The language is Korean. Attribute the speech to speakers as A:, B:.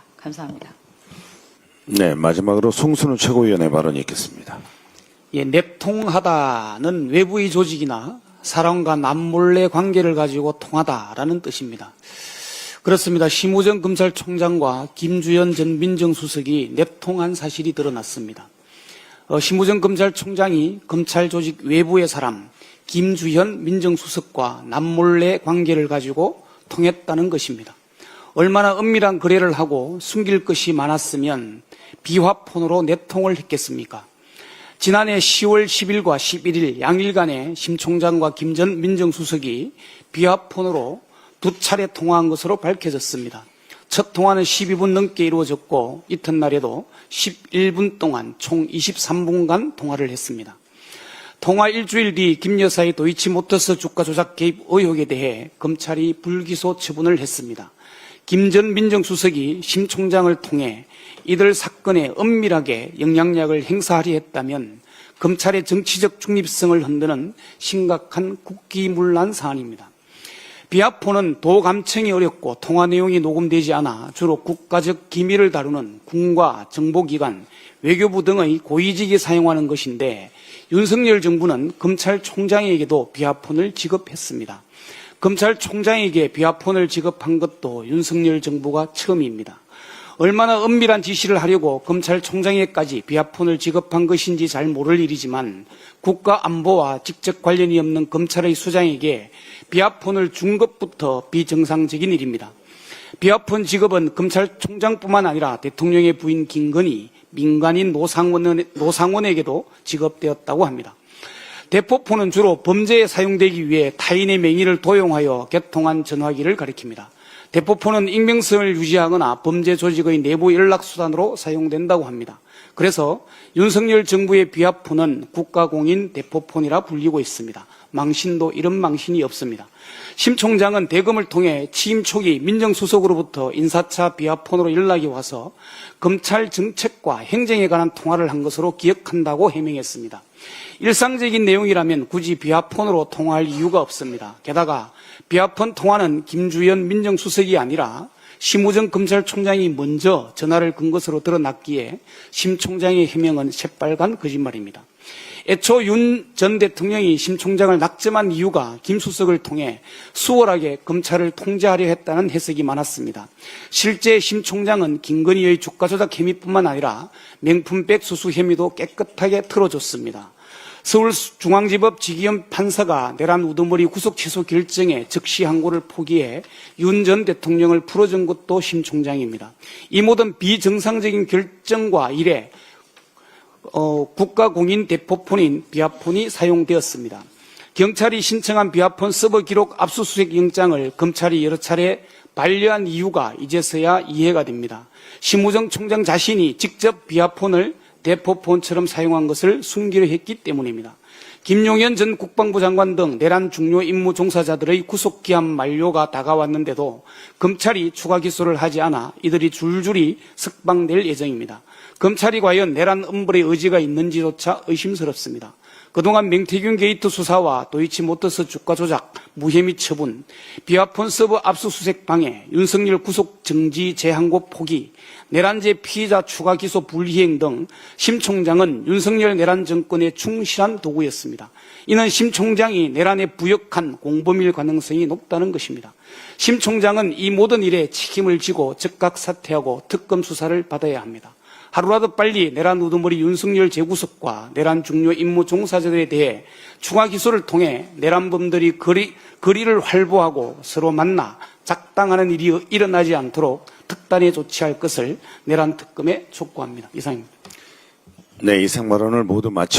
A: 있습니다. 감사합니다.
B: 네, 마지막으로 송순우 최고위원의 발언이 있겠습니다.
C: 예, 내통하다는 외부의 조직이나 사람과 남몰래 관계를 가지고 통하다라는 뜻입니다. 그렇습니다. 심우정 검찰총장과 김주현 전 민정수석이 내통한 사실이 드러났습니다. 어, 심우정 검찰총장이 검찰 조직 외부의 사람 김주현 민정수석과 남몰래 관계를 가지고 통했다는 것입니다. 얼마나 은밀한 거래를 하고 숨길 것이 많았으면 비화폰으로 내통을 했겠습니까? 지난해 10월 10일과 11일 양일간에 심 총장과 김 전 민정수석이 비화폰으로 두 차례 통화한 것으로 밝혀졌습니다. 첫 통화는 12분 넘게 이루어졌고 이튿날에도 11분 동안 총 23분간 통화를 했습니다. 통화 일주일 뒤 김 여사의 도이치모터스 주가 조작 개입 의혹에 대해 검찰이 불기소 처분을 했습니다. 김전 민정수석이 심 총장을 통해 이들 사건에 엄밀하게 영향력을 행사하려 했다면 검찰의 정치적 중립성을 흔드는 심각한 국기문란 사안입니다. 비아폰은 도감청이 어렵고 통화 내용이 녹음되지 않아 주로 국가적 기밀을 다루는 군과 정보기관, 외교부 등의 고위직이 사용하는 것인데 윤석열 정부는 검찰총장에게도 비아폰을 지급했습니다. 검찰총장에게 비아폰을 지급한 것도 윤석열 정부가 처음입니다. 얼마나 은밀한 지시를 하려고 검찰총장에까지 비아폰을 지급한 것인지 잘 모를 일이지만 국가 안보와 직접 관련이 없는 검찰의 수장에게 비아폰을 준 것부터 비정상적인 일입니다. 비아폰 지급은 검찰총장뿐만 아니라 대통령의 부인 김건희, 민간인 노상원, 노상원에게도 지급되었다고 합니다. 대포폰은 주로 범죄에 사용되기 위해 타인의 명의를 도용하여 개통한 전화기를 가리킵니다. 대포폰은 익명성을 유지하거나 범죄 조직의 내부 연락수단으로 사용된다고 합니다. 그래서 윤석열 정부의 비아폰은 국가공인 대포폰이라 불리고 있습니다. 망신도 이런 망신이 없습니다. 심 총장은 대검을 통해 취임 초기 민정수석으로부터 인사차 비아폰으로 연락이 와서 검찰 정책과 행정에 관한 통화를 한 것으로 기억한다고 해명했습니다. 일상적인 내용이라면 굳이 비아폰으로 통화할 이유가 없습니다. 게다가 비아폰 통화는 김주현 민정수석이 아니라 심우정 검찰총장이 먼저 전화를 건 것으로 드러났기에 심 총장의 해명은 새빨간 거짓말입니다. 애초 윤 전 대통령이 심 총장을 낙점한 이유가 김 수석을 통해 수월하게 검찰을 통제하려 했다는 해석이 많았습니다. 실제 심 총장은 김건희의 주가 조작 혐의뿐만 아니라 명품백 수수 혐의도 깨끗하게 틀어줬습니다. 서울중앙지법 지기현 판사가 내란 우두머리 구속 취소 결정에 즉시 항고를 포기해 윤 전 대통령을 풀어준 것도 심 총장입니다. 이 모든 비정상적인 결정과 일에 어, 국가공인 대포폰인 비아폰이 사용되었습니다. 경찰이 신청한 비아폰 서버 기록 압수수색 영장을 검찰이 여러 차례 반려한 이유가 이제서야 이해가 됩니다. 심우정 총장 자신이 직접 비아폰을 대포폰처럼 사용한 것을 숨기려 했기 때문입니다. 김용현 전 국방부 장관 등 내란 중요 임무 종사자들의 구속기한 만료가 다가왔는데도 검찰이 추가 기소를 하지 않아 이들이 줄줄이 석방될 예정입니다. 검찰이 과연 내란 엄벌의 의지가 있는지조차 의심스럽습니다. 그동안 맹태균 게이트 수사와 도이치모터스 주가 조작, 무혐의 처분, 비아폰 서버 압수수색 방해, 윤석열 구속 정지 재항고 포기, 내란제 피의자 추가 기소 불이행 등 심 총장은 윤석열 내란 정권의 충실한 도구였습니다. 이는 심 총장이 내란에 부역한 공범일 가능성이 높다는 것입니다. 심 총장은 이 모든 일에 책임을 지고 즉각 사퇴하고 특검 수사를 받아야 합니다. 하루라도 빨리 내란 우두머리 윤석열 재구속과 내란 중요 임무 종사자들에 대해 추가 기소를 통해 내란범들이 거리, 거리를 활보하고 서로 만나 작당하는 일이 일어나지 않도록 특단에 조치할 것을 내란 특검에 촉구합니다. 이상입니다.
B: 네, 이상 발언을 모두 마치고